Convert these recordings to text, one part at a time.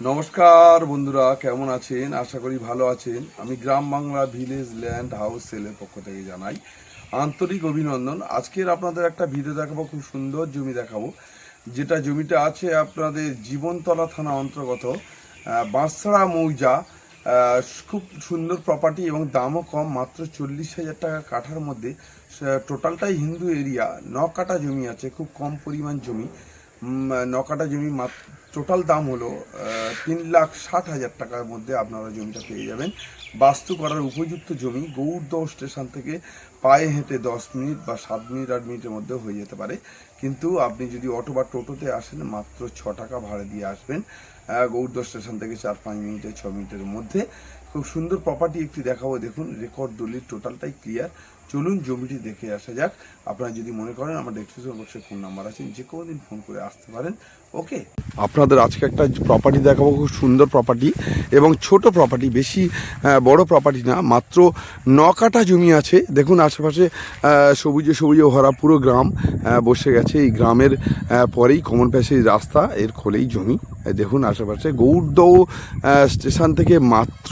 নমস্কার বন্ধুরা কেমন আছেন? আশা করি ভালো আছেন। আমি Gram Bangla village land house সেলের পক্ষ থেকে জানাই আন্তরিক অভিনন্দন। আজকের আপনাদের একটা ভিডিও দেখাবো খুব সুন্দর জমি দেখাবো। যেটা জমিটা আছে আপনাদের জীবনতলা থানা অন্তর্গত আহ, বাঁশছড়া মৌজা খুব সুন্দর প্রপার্টি এবং দামও কম মাত্র চল্লিশ হাজার টাকা কাঠার মধ্যে। টোটালটাই হিন্দু এরিয়া ন কাটা জমি আছে খুব কম পরিমাণ জমি। উম, ন কাটা জমি টোটাল দাম হলো তিন লাখ ষাট হাজার টাকার মধ্যে আপনারা জমিটা পেয়ে যাবেন। বাস্তু করার উপযুক্ত জমি গৌরদহ স্টেশন থেকে পায়ে হেঁটে দশ মিনিট বা সাত মিনিট আট মিনিটের মধ্যে হয়ে যেতে পারে। কিন্তু আপনি যদি অটো বা টোটোতে আসেন মাত্র ছ টাকা ভাড়া দিয়ে আসবেন গৌরদহ স্টেশন থেকে চার পাঁচ মিনিটে ছ মিনিটের মধ্যে। খুব সুন্দর প্রপার্টি একটি দেখাবো দেখুন রেকর্ড দলির টোটালটাই ক্লিয়ার চলুন জমিটি দেখে আসা যাক। আপনারা যদি মনে করেন আমার ডেসক্রিপশন বক্সে ফোন নাম্বার আছে যে কোনো দিন ফোন করে আসতে পারেন। ওকে আপনাদের আজকে একটা প্রপার্টি দেখাবো খুব সুন্দর প্রপার্টি এবং ছোট প্রপার্টি বেশি বড় প্রপার্টি না মাত্র ন কাটা জমি আছে। দেখুন আশেপাশে সবুজে সবুজে ভরা পুরো গ্রাম বসে গেছে। এই গ্রামের পরেই কমন প্যাসেজ রাস্তা এর খোলেই জমি। দেখুন আশেপাশে আহ, স্টেশন থেকে মাত্র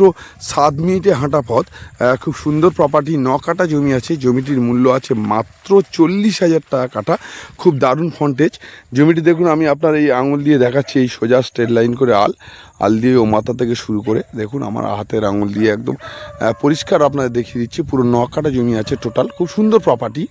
সাত মিনিটে হাঁটা পথ। খুব সুন্দর প্রপার্টি ন কাটা জমি আছে। জমিটির মূল্য আছে মাত্র চল্লিশ হাজার টাকা কাটা খুব দারুণ ফন্টেজ জমিটি দেখুন, আমি আপনার এই আঙুল দিয়ে দেখাচ্ছি, এই সোজা স্ট্রেট লাইন করে আল। আল দিয়ে ও মাথা থেকে শুরু করে, দেখুন আমার হাতের আঙুল দিয়ে একদম পরিষ্কার আপনাদের দেখিয়ে দিচ্ছি, পুরো ন কাটা জমি আছে টোটাল খুব সুন্দর প্রপার্টি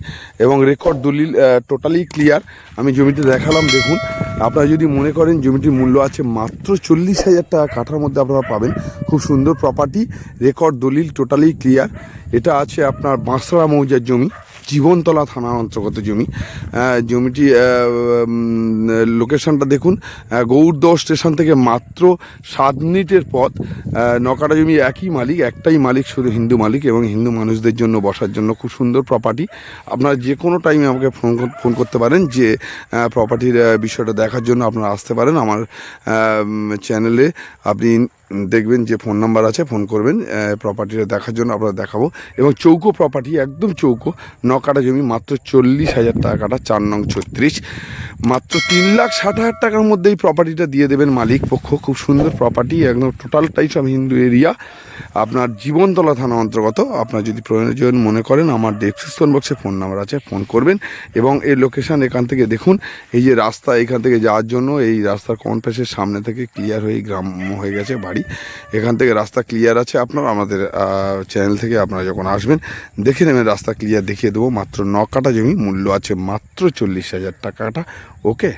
এবং রেকর্ড দলিল টোটালি ক্লিয়ার আমি জমিতে দেখালাম, দেখুন। আপনারা যদি মনে করেন জমিটির মূল্য আছে মাত্র চল্লিশ হাজার টাকা কাঠার মধ্যে আপনারা পাবেন। খুব সুন্দর প্রপার্টি রেকর্ড দলিল টোটালি ক্লিয়ার এটা আছে আপনার বাঁশড়া মৌজার জমি, জীবনতলা থানার অন্তর্গত জমি। জমিটি লোকেশনটা দেখুন গৌরদহ স্টেশন থেকে মাত্র সাত মিনিটের পথ। নকাটা জমি একই মালিক, একটাই মালিক শুধু হিন্দু মালিক এবং হিন্দু মানুষদের জন্য বসার জন্য। খুব সুন্দর প্রপার্টি আপনারা যে কোনো টাইমে আমাকে ফোন ফোন করতে পারেন যে প্রপার্টির বিষয়টা দেখার জন্য আপনারা আসতে পারেন। আমার চ্যানেলে আপনি দেখবেন যে ফোন নাম্বার আছে ফোন করবেন প্রপার্টিটা দেখার জন্য আপনারা দেখাবো। এবং চৌকো প্রপার্টি একদম চৌকো, নকাটা জমি মাত্র চল্লিশ হাজার টাকাটা কাটা, চার নং ছত্রিশ। মাত্র তিন লাখ ষাট হাজার টাকার মধ্যে এই প্রপার্টিটা দিয়ে দেবেন মালিক পক্ষ। খুব সুন্দর প্রপার্টি একদম টোটালটাই সব হিন্দু এরিয়া আপনার জীবনতলা থানা অন্তর্গত। আপনার যদি প্রয়োজন মনে করেন, আমার ডেসক্রিপশন বক্সে ফোন নাম্বার আছে ফোন করবেন এবং এই লোকেশন এখান থেকে দেখুন। এই যে রাস্তা এখান থেকে যাওয়ার জন্য, এই রাস্তার কোন পেশের সামনে থেকে ক্লিয়ার হয়ে গ্রাম হয়ে গেছে বাড়ি। এখান থেকে রাস্তা ক্লিয়ার আছে আপনার, আমাদের চ্যানেল থেকে আপনারা যখন আসবেন, দেখে নেবেন, রাস্তা ক্লিয়ার দেখিয়ে দেবো। মাত্র ন কাটা জমি, মূল্য আছে মাত্র চল্লিশ হাজার টাকাটা। ওকে